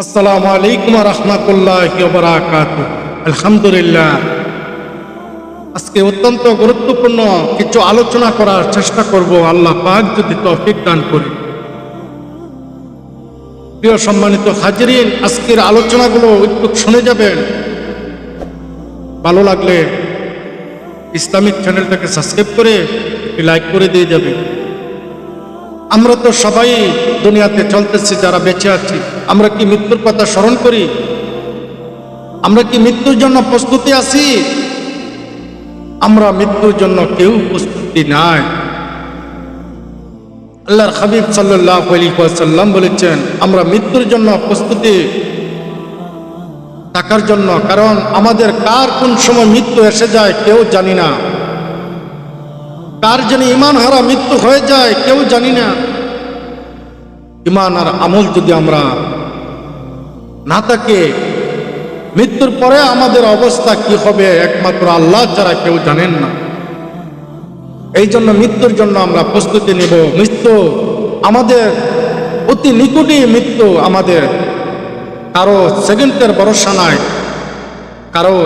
আসসালামু আলাইকুম রহমতুল্লাহ বারাকাত আলহামদুলিল্লাহ। আজকে অত্যন্ত গুরুত্বপূর্ণ কিছু আলোচনা করার চেষ্টা করব। আল্লাহ পাক যদি তৌফিক দান করি প্রিয় সম্মানিত হাজিরিন, আজকের আলোচনাগুলো একটু শুনে যাবেন। ভালো লাগলে ইসলামিক চ্যানেলটাকে সাবস্ক্রাইব করে লাইক করে দিয়ে যাবেন। আমরা তো সবাই দুনিয়াতে চলতেছি, যারা বেঁচে আছি। আমরা কি মৃত্যুর কথা স্মরণ করি? আমরা কি মৃত্যুর জন্য প্রস্তুতি আছি? আমরা মৃত্যুর জন্য কেউ প্রস্তুতি নাই। আল্লাহর হাবিব সাল্লাহ সাল্লাম বলেছেন, আমরা মৃত্যুর জন্য প্রস্তুতি থাকার জন্য, কারণ আমাদের কার কোন সময় মৃত্যু এসে যায় কেউ জানি না। কার যেন ইমান হারা মৃত্যু হয়ে যায়, কেউ জানি না। ইমান আর আমল যদি আমরা না থাকে, মৃত্যুর পরে আমাদের অবস্থা কি হবে, একমাত্র আল্লাহ যারা কেউ জানেন না। এই জন্য মৃত্যুর জন্য আমরা প্রস্তুতি নিব। মৃত্যু আমাদের অতি নিকটই মৃত্যু আমাদের। কারও সেকেন্ডের ভরসা নাই, কারও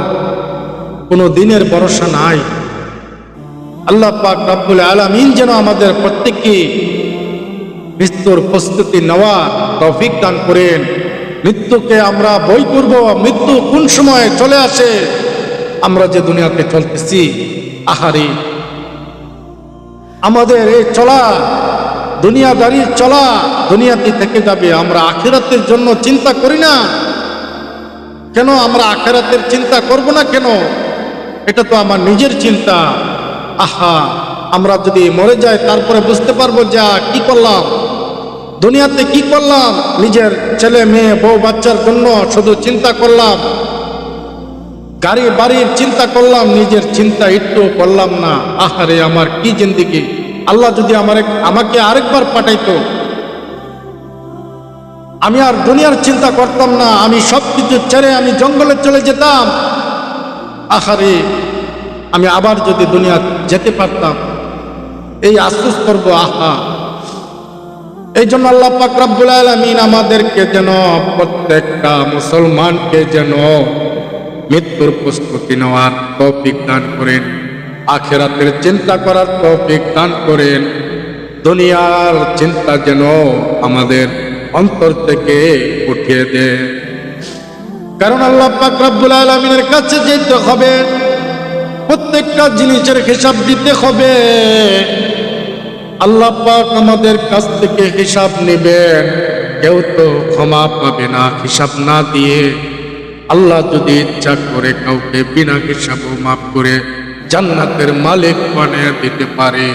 কোনো দিনের ভরসা নাই। আল্লাহ পাক রাব্বুল আলামিন যেন আমাদের প্রত্যেককে মৃত্যুর প্রস্তুতি নেওয়া তৌফিক দান করেন। মৃত্যুকে আমরা বই করব মৃত্যু কোন সময় চলে আসে, আমরা যে দুনিয়াতে চলতেছি, আহারে। আমাদের এই চলা, দুনিয়াদারির চলা, দুনিয়াতে থেকে যাবে, আমরা আখিরাতের জন্য চিন্তা করি না। কেন আমরা আখেরাতের চিন্তা করব না কেন? এটা তো আমার নিজের চিন্তা। আহা, আমরা যদি মরে যাই, তারপরে বুঝতে পারব যা কি করলাম? দুনিয়াতে কি করলাম? নিজের ছেলে, মেয়ে, বউ, বাচ্চার জন্য শুধু চিন্তা করলাম। গাড়ি, বাড়ির চিন্তা করলাম, নিজের চিন্তা একটু করলাম না। আহারে, আমার কি জিন্দিগি? আল্লাহ যদি আমার, আমাকে আরেকবার পাঠাইতো। আমি আর দুনিয়ার চিন্তা করতাম না, আমি সব কিছু ছেড়ে আমি জঙ্গলে চলে যেতাম। আহারে আমি আবার যদি দুনিয়া যেতে পারতাম, এই আফসোস করব, আহা। এই জন্য আল্লাহ পাক রব্বুল আলামিন আমাদেরকে যেন প্রত্যেকটা মুসলমানকে যেন মৃত্যুর প্রস্তুতি নেওয়ার তৌফিক দান করেন, আখেরাতের চিন্তা করার তৌফিক দান করেন, দুনিয়ার চিন্তা যেন আমাদের অন্তর থেকে উঠিয়ে দেয়। কারণ আল্লাহ পাক রব্বুল আলামিনের কাছে যেতে হবে। প্রত্যেকটা জিনিসের হিসাব দিতে হবে। আল্লাহ পাক আমাদের কাছ থেকে হিসাব নেবে। কেউ তো ক্ষমা পাবে না, হিসাব না দিয়ে। আল্লাহ যদি ইচ্ছা করে কাউকে বিনা হিসাবও মাফ করে জান্নাতের মালিক বানিয়ে দিতে পারে।